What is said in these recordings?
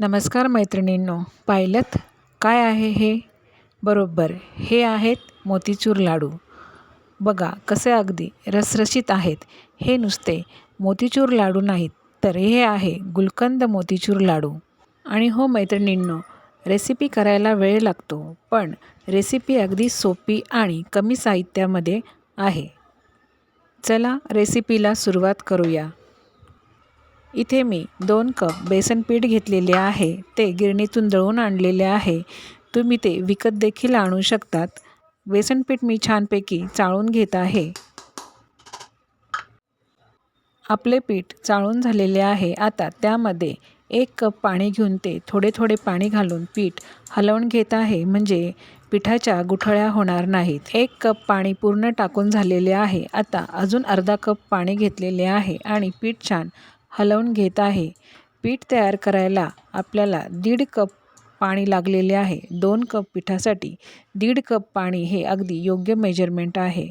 नमस्कार मैत्रिणींनो पाहिलं काय आहे हे? बरोबर हे आहेत मोतीचूर लाडू. बघा कसे अगदी रसरशीत आहेत. हे नुसते मोतीचूर लाडू नाहीत तर हे आहे गुलकंद मोतीचूर लाडू. आणि हो मैत्रिणींनो रेसिपी करायला वेळ लागतो पण रेसिपी अगदी सोपी आणि कमी साहित्यामध्ये आहे. चला रेसिपीला सुरुवात करूया. इथे मी दोन कप बेसन पीठ घेतलेले आहे. ते गिरणीतून दळून आणलेले आहे. तुम्ही ते विकत देखील आणू शकतात. बेसन पीठ मी छानपैकी चाळून घेत आहे. आपले पीठ चाळून झालेले आहे. आता त्यामध्ये एक कप पाणी घेऊन ते थोडे थोडे पाणी घालून पीठ हलवून घेत आहे. म्हणजे पिठाच्या गुठळ्या होणार नाहीत. एक कप पाणी पूर्ण टाकून झालेले आहे. आता अजून अर्धा कप पाणी घेतलेले आहे आणि पीठ छान हलवून घेत आहे. पीठ तयार करायला आपल्याला दीड कप पाणी लागलेले आहे. दोन कप पिठासाठी दीड कप पाणी हे अगदी योग्य मेजरमेंट आहे.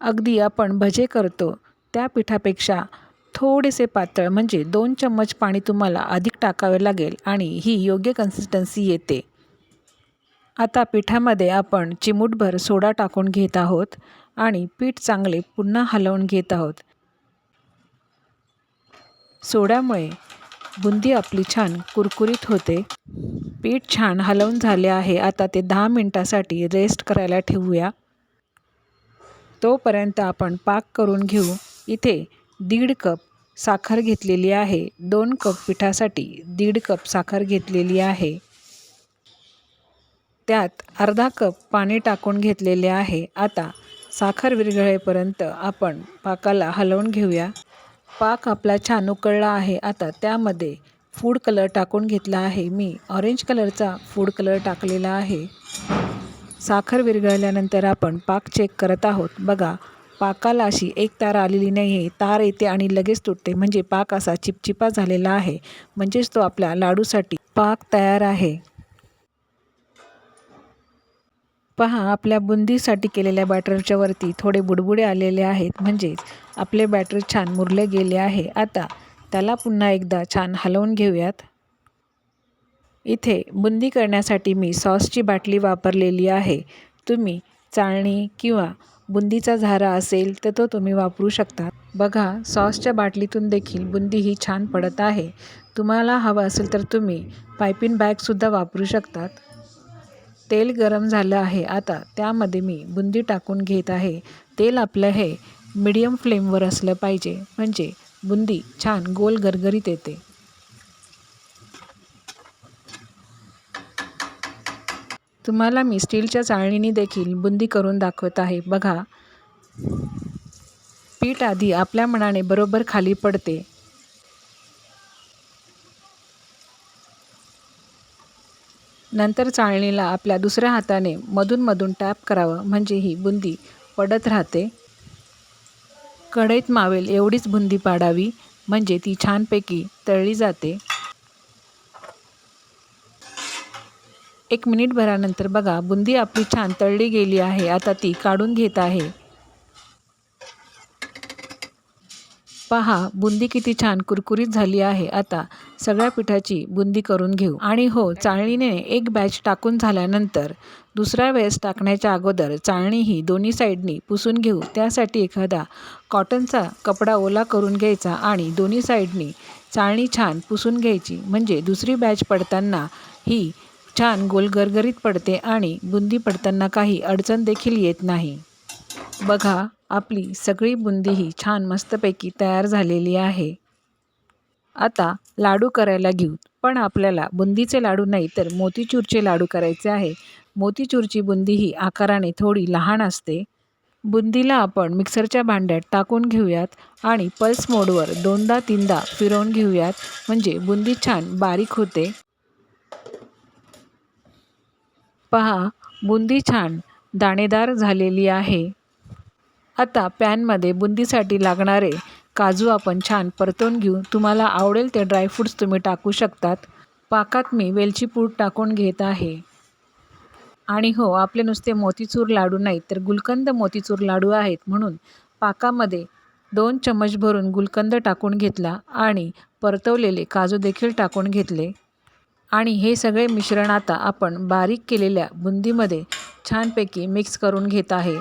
अगदी आपण भजे करतो त्या पिठापेक्षा थोडेसे पातळ म्हणजे दोन चम्मच पाणी तुम्हाला अधिक टाकावे लागेल आणि ही योग्य कन्सिस्टन्सी येते. आता पिठामध्ये आपण चिमूटभर सोडा टाकून घेत आहोत आणि पीठ चांगले पुन्हा हलवून घेत आहोत. सोड्यामुळे बुंदी आपली छान कुरकुरीत होते. पीठ छान हलवून झाले आहे. आता ते दहा मिनटासाठी रेस्ट करायला ठेवूया. तोपर्यंत आपण पाक करून घेऊ. इथे दीड कप साखर घेतलेली आहे. दोन कप पिठासाठी दीड कप साखर घेतलेली आहे. त्यात अर्धा कप पाणी टाकून घेतलेले आहे. आता साखर विरघळेपर्यंत आपण पाकाला हलवून घेऊया. पाक आपला छान उकळला आहे. आता त्यामध्ये फूड कलर टाकून घेतला आहे. मी ऑरेंज कलरचा फूड कलर टाकलेला आहे. साखर विरघळल्यानंतर आपण पाक चेक करत आहोत. बघा पाकाला अशी एक तार आलेली नाही आहे तार येते आणि लगेच तुटते. म्हणजे पाक असा चिपचिपा झालेला आहे. म्हणजेच तो आपल्या लाडूसाठी पाक तयार आहे. पहा आपल्या बुंदीसाठी केलेल्या बॅटरच्या वरती थोडे बुडबुडे आलेले आहेत. म्हणजेच आपले बॅटर छान मुरले गेले आहे. आता त्याला पुन्हा एकदा छान हलवून घेऊयात. इथे बुंदी करण्यासाठी मी सॉसची बाटली वापरलेली आहे. तुम्ही चाळणी किंवा बुंदीचा झारा असेल तर तो तुम्ही वापरू शकता. बघा सॉसच्या बाटलीतून देखील बुंदी ही छान पडत आहे. तुम्हाला हवं असेल तर तुम्ही पायपिन बॅगसुद्धा वापरू शकतात. तेल गरम झालं आहे. आता त्यामध्ये मी बुंदी टाकून घेत आहे. तेल आपलं हे मीडियम फ्लेमवर असलं पाहिजे. म्हणजे बुंदी छान गोल गरगरीत येते. तुम्हाला मी स्टीलच्या चाळणीने देखील बुंदी करून दाखवत आहे. बघा. पीठ आधी आपल्या मनाने बरोबर खाली पडते. नंतर चाळणीला आपल्या दुसऱ्या हाताने मधूनमधून टॅप करावं म्हणजे ही बुंदी पडत राहते. कढईत मावेल एवढीच बुंदी पाडावी म्हणजे ती छानपैकी तळली जाते. एक मिनिटभरानंतर बघा बुंदी आपली छान तळली गेली आहे. आता ती काढून घेत आहे. पहा बुंदी किती छान कुरकुरीत झाली आहे. आता सगळ्या पिठाची बुंदी करून घेऊ. आणि हो चाळणीने एक बॅच टाकून झाल्यानंतर दुसऱ्या वेळेस टाकण्याच्या अगोदर चाळणी ही दोन्ही साईडनी पुसून घेऊ. त्यासाठी एखादा कॉटनचा कपडा ओला करून घ्यायचा आणि दोन्ही साईडनी चाळणी छान पुसून घ्यायची. म्हणजे दुसरी बॅच पडताना ही छान गोल गरगरीत पडते आणि बुंदी पडताना काही अडचण देखील येत नाही. बघा आपली सगळी बुंदी ही छान मस्तपैकी तयार झालेली आहे. आता लाडू करायला घेऊ. पण आपल्याला बुंदीचे लाडू नाही तर मोतीचूरचे लाडू करायचे आहे. मोतीचूरची बुंदी ही आकाराने थोडी लहान असते. बुंदीला आपण मिक्सरच्या भांड्यात टाकून घेऊयात आणि पल्स मोडवर दोनदा तीनदा फिरवून घेऊयात. म्हणजे बुंदी छान बारीक होते. पहा बुंदी छान दाणेदार झालेली आहे. आता पॅनमध्ये बुंदीसाठी लागणारे काजू आपण छान परतून घेऊ. तुम्हाला आवडेल ते ड्रायफ्रूट्स तुम्ही टाकू शकतात. पाकात मी वेलची पूड टाकून घेत आहे. आणि हो आपले नुसते मोतीचूर लाडू नाहीत तर गुलकंद मोतीचूर लाडू आहेत म्हणून पाकामध्ये दोन चम्मच भरून गुलकंद टाकून घेतला आणि परतवलेले काजू देखील टाकून घेतले. आणि हे सगळे मिश्रण आता आपण बारीक केलेल्या बुंदीमध्ये छानपैकी मिक्स करून घेत आहे.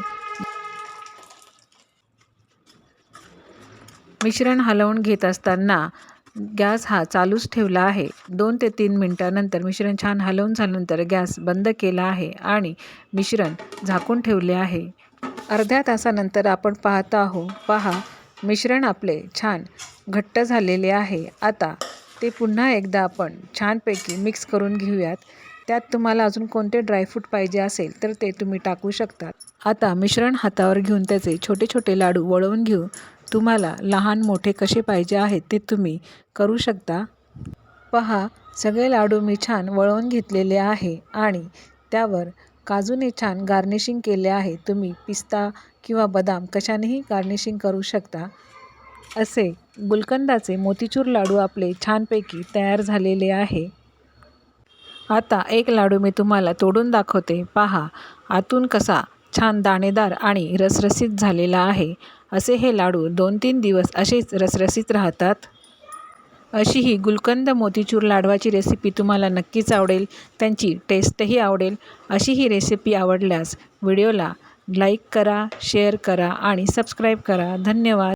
मिश्रण हलवून घेत असताना गॅस हा चालूच ठेवला आहे. दोन ते तीन मिनटानंतर मिश्रण छान हलवून झाल्यानंतर गॅस बंद केला आहे आणि मिश्रण झाकून ठेवले आहे. अर्ध्या तासानंतर आपण पाहत आहो पहा मिश्रण आपले छान घट्ट झालेले आहे. आता ते पुन्हा एकदा आपण छानपैकी मिक्स करून घेऊयात. त्यात तुम्हाला अजून कोणते ड्रायफ्रूट पाहिजे असेल तर ते तुम्ही टाकू शकतात आता मिश्रण हातावर घेऊन त्याचे छोटे छोटे लाडू वळवून घेऊ. तुम्हाला लहान मोठे कसे पाहिजे आहेत ते तुम्ही करू शकता. पहा सगळे लाडू मी छान वळवून घेतलेले आहे आणि त्यावर काजूने छान गार्निशिंग केले आहे. तुम्ही पिस्ता किंवा बदाम कशानेही गार्निशिंग करू शकता. असे गुलकंदाचे मोतीचूर लाडू आपले छानपैकी तयार झालेले आहे. आता एक लाडू मी तुम्हाला तोडून दाखवते. पहा आतून कसा छान दाणेदार आणि रसरसीत झालेला आहे. असे हे लाडू दोन तीन दिवस असेच रसरसीत राहतात? अशी ही गुलकंद मोतीचूर लाडवाची रेसिपी तुम्हाला नक्कीच आवडेल. त्यांची टेस्टही आवडेल. अशी ही रेसिपी आवडल्यास व्हिडिओला लाईक करा शेअर करा आणि सबस्क्राईब करा. धन्यवाद.